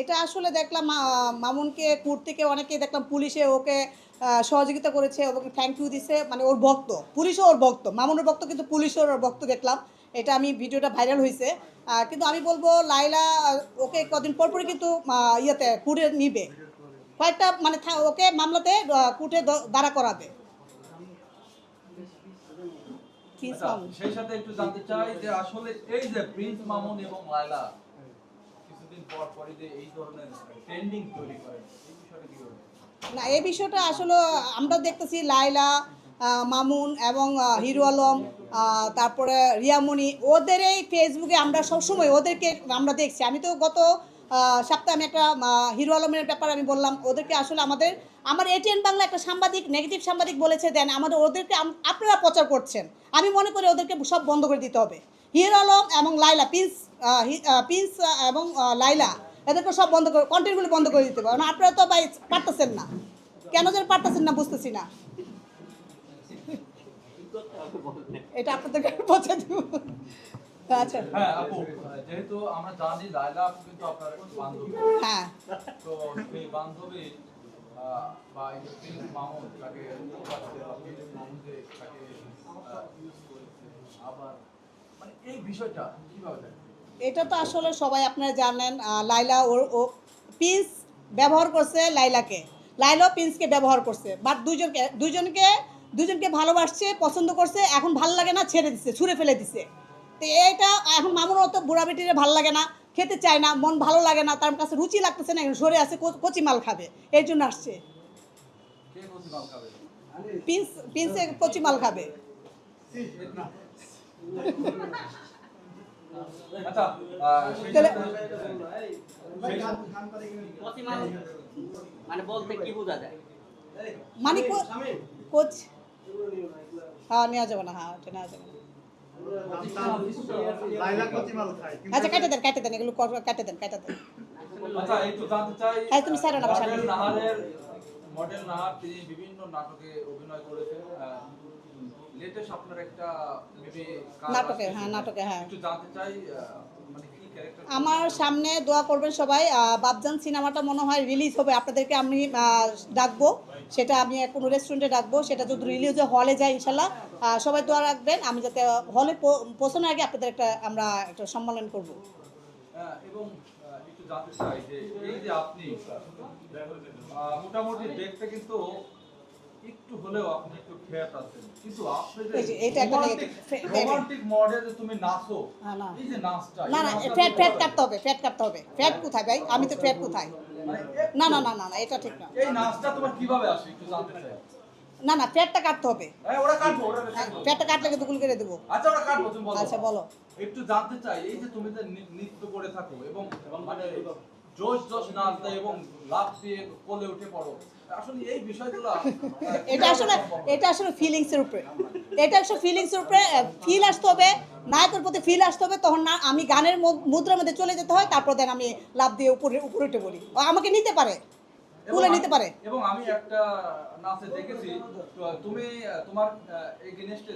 এটা আসলে দেখলাম মামুনকে কুর থেকে অনেকে দেখলাম পুলিশে ওকে সহযোগিতা করেছে, ওকে থ্যাংক ইউ দিছে। মানে ওর ভক্ত, পুলিশও ওর ভক্ত, মামুনের ভক্ত কিন্তু পুলিশও ওর ভক্ত দেখলাম। এটা আমি ভিডিওটা ভাইরাল হয়েছে কিন্তু আমি বলব লাইলা ওকে কদিন পর পরই কিন্তু ইয়েতে কুড়ে নিবে। কয়েকটা মানে ওকে মামলাতে কুটে দাঁড়া করাবে। সেই সাথে একটু জানতে চাই যে আসলে এই যে প্রিন্স মামুন এবং লায়লা কিছুদিন পর পরই যে এই ধরনের ট্রেন্ডিং তৈরি করেন এই বিষয়টা কি না এই বিষয়টা আসলে আমরা দেখতেছি লাইলা মামুন এবং হিরো আলম তারপরে রিয়ামণি ওদের এই ফেসবুকে আমরা সবসময় ওদেরকে আমরা দেখছি। আমি তো গত সপ্তাহে আমি একটা হিরো আলমের ব্যাপারে আমি বললাম, ওদেরকে আসলে আমাদের, আমার এটিএন বাংলা একটা সাংবাদিক নেগেটিভ সাংবাদিক বলেছে দেন আমাদের ওদেরকে আপনারা প্রচার করছেন। আমি মনে করি ওদেরকে সব বন্ধ করে দিতে হবে। হিরো আলম এবং লাইলা প্রিন্স প্রিন্স এবং লাইলা এদেরকে সব বন্ধ করে কন্টেন্টগুলো বন্ধ করে দিতে হবে। কারণ আপনারা তো ভাই পারতেছেন না। কেন যেন পারতেছেন না, বুঝতেছি না। এটা আপনাদের পৌঁছে দিব। আচ্ছা। হ্যাঁ আপু যেহেতু আমরা জানি লায়লা আপু কিন্তু আপনার বান্ধবী। হ্যাঁ। তো সেই বান্ধবী বা এই মামুন তাকে প্রকাশ্যে বা প্রিন্স মামুন যে তাকে ইউজ করেছে আবার মানে এই বিষয়টা কীভাবে এটা তো আসলে সবাই আপনারা জানেন লাইলা ওর ও পিন্স ব্যবহার করছে লাইলাকে লাইলাও পিন্সকে ব্যবহার করছে। বাট দুজনকে দুজনকে দুজনকে ভালোবাসছে পছন্দ করছে এখন ভালো লাগে না ছেড়ে দিছে ছুঁড়ে ফেলে দিছে। তো এইটা এখন মামুর অত বুড়া বেটিরে ভালো লাগে না খেতে চায় না মন ভালো লাগে না তার কাছে রুচি লাগতেছে না এখন সরে আছে কো- কচি মাল খাবে এই জন্য আসছে। কে বলছে পিন্স পিন্সে কচি মাল খাবে। আচ্ছা মানে বলতে কি বোঝা যায়? মানে কোচ হ্যাঁ নেওয়া যাবে না হ্যাঁ ওটা নেওয়া যাবে না। আচ্ছা কেটে দেন কেটে দেন এগুলো কেটে দেন কেটে দেন আচ্ছা জানতে চাই হ্যাঁ, তুমি স্যার না, বাসা নাহারের মডেল নাহার তিনি বিভিন্ন নাটকে অভিনয় করেছেন লেটেস্ট আপনার একটা মেবি নাটকে, হ্যাঁ, নাটকে, হ্যাঁ। একটু জানতে চাই আমার সামনে দোয়া করবেন সবাই বাবজান সিনেমাটা মনে হয় রিলিজ হবে আপনাদেরকে আমি ডাকবো সেটা আমি কোনো রেস্টুরেন্টে ডাকবো সেটা যদি রিলিজ হলে যায় ইনশাল্লাহ। সবাই দোয়া রাখবেন আমি যাতে হলে পৌঁছানোর আগে আপনাদের একটা আমরা একটা সম্মেলন করব। হ্যাঁ, মোটামুটি দেখতে কিন্তু একটু হলেও আপনি একটু ফ্যাট আছেন কিন্তু আপনি যে, এটা একটা রোমান্টিক মডেল তুমি নাচো হ্যাঁ, না। এই যে নাচটা না না ফ্যাট ফ্যাট কাটতে হবে ফ্যাট কাটতে হবে। ফ্যাট কোথায় ভাই? আমি তো ফ্যাট কোথায়? মানে না না না না না এটা ঠিক না। এই নাচটা তোমার কীভাবে আসে একটু জানতে চাই। না না ফ্যাটটা কাটতে হবে। হ্যাঁ ওরা কাটবো ওরা কাটলে কিন্তু গুল করে দেবো। আচ্ছা ওরা কাটবো তুমি বলো। আচ্ছা বলো। একটু জানতে চাই এই যে তুমি যে নৃত্য করে থাকো এবং মানে জোশ জোশ নাচ দেয় এবং লাভ দিয়ে কোলে উঠে পড়ো। আসলে এই বিষয়গুলো এটা আসলে এটা আসলে ফিলিংস এর উপরে। এটা আসলে ফিলিংস এর উপরে ফিল আসতে হবে নায়কের প্রতি ফিল আসতে হবে তখন না আমি গানের মুদ্রার মধ্যে চলে যেতে হয় তারপর দেন আমি লাভ দিয়ে উপরে উপরে উঠে বলি। আমাকে নিতে পারে তুলে নিতে পারে। এবং আমি একটা নাচে দেখেছি তুমি তোমার এগেনস্টে